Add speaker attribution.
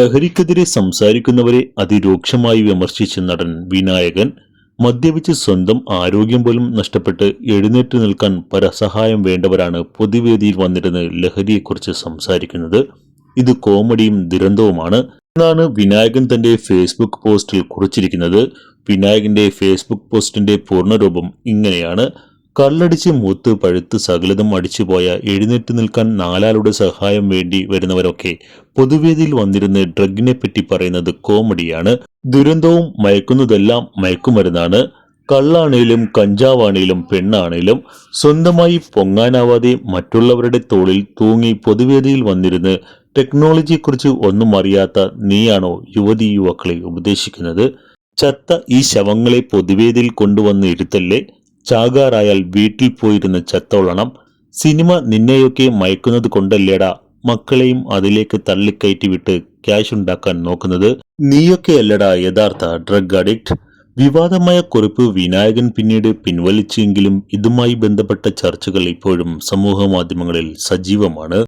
Speaker 1: ലഹരിക്കെതിരെ സംസാരിക്കുന്നവരെ അതിരൂക്ഷമായി വിമർശിച്ച നടൻ വിനായകൻ മദ്യപിച്ച് സ്വന്തം ആരോഗ്യം പോലും നഷ്ടപ്പെട്ട് എഴുന്നേറ്റ് നിൽക്കാൻ പരസഹായം വേണ്ടവരാണ് പൊതുവേദിയിൽ വന്നിരുന്ന് ലഹരിയെക്കുറിച്ച് സംസാരിക്കുന്നത്. ഇത് കോമഡിയും ദുരന്തവുമാണ്. എന്നാണ് വിനായകൻ തന്റെ ഫേസ്ബുക്ക് പോസ്റ്റിൽ കുറിച്ചിരിക്കുന്നത്. വിനായകന്റെ ഫേസ്ബുക്ക് പോസ്റ്റിന്റെ പൂർണരൂപം ഇങ്ങനെയാണ്. കള്ളടിച്ച് മൂത്ത് പഴുത്ത് സകലതും അടിച്ചുപോയ എഴുന്നേറ്റ് നിൽക്കാൻ നാലാളുടെ സഹായം വേണ്ടി വരുന്നവരൊക്കെ പൊതുവേദിയിൽ വന്നിരുന്ന് ഡ്രഗിനെ പറ്റി പറയുന്നത് കോമഡിയാണ്. ദുരന്തവും മയക്കുന്നതെല്ലാം മയക്കുമരുന്നാണ്. കള്ളാണേലും കഞ്ചാവാണേലും പെണ്ണാണേലും സ്വന്തമായി പൊങ്ങാനാവാതെ മറ്റുള്ളവരുടെ തോളിൽ തൂങ്ങി പൊതുവേദിയിൽ വന്നിരുന്ന് ടെക്നോളജിയെക്കുറിച്ച് ഒന്നും അറിയാത്ത നീയാണോ യുവതി യുവാക്കളെ ഉപദേശിക്കുന്നത്? ചത്ത ഈ ശവങ്ങളെ പൊതുവേദിയിൽ കൊണ്ടുവന്ന് ഇരുത്തല്ലേ? ചാകാറായാൽ വീട്ടിൽ പോയിരുന്ന് ചത്തോളണം. സിനിമ നിന്നെയൊക്കെ മയക്കുന്നത് കൊണ്ടല്ലേടാ മക്കളെയും അതിലേക്ക് തള്ളിക്കയറ്റി വിട്ട് ക്യാഷ് ഉണ്ടാക്കാൻ നോക്കുന്നത്. നീയൊക്കെയല്ലടാ യഥാർത്ഥ ഡ്രഗ് അഡിക്റ്റ് വിവാദമായ കുറിപ്പ് വിനായകൻ പിന്നീട് പിൻവലിച്ചെങ്കിലും ഇതുമായി ബന്ധപ്പെട്ട ചർച്ചകൾ ഇപ്പോഴും സമൂഹ മാധ്യമങ്ങളിൽ സജീവമാണ്.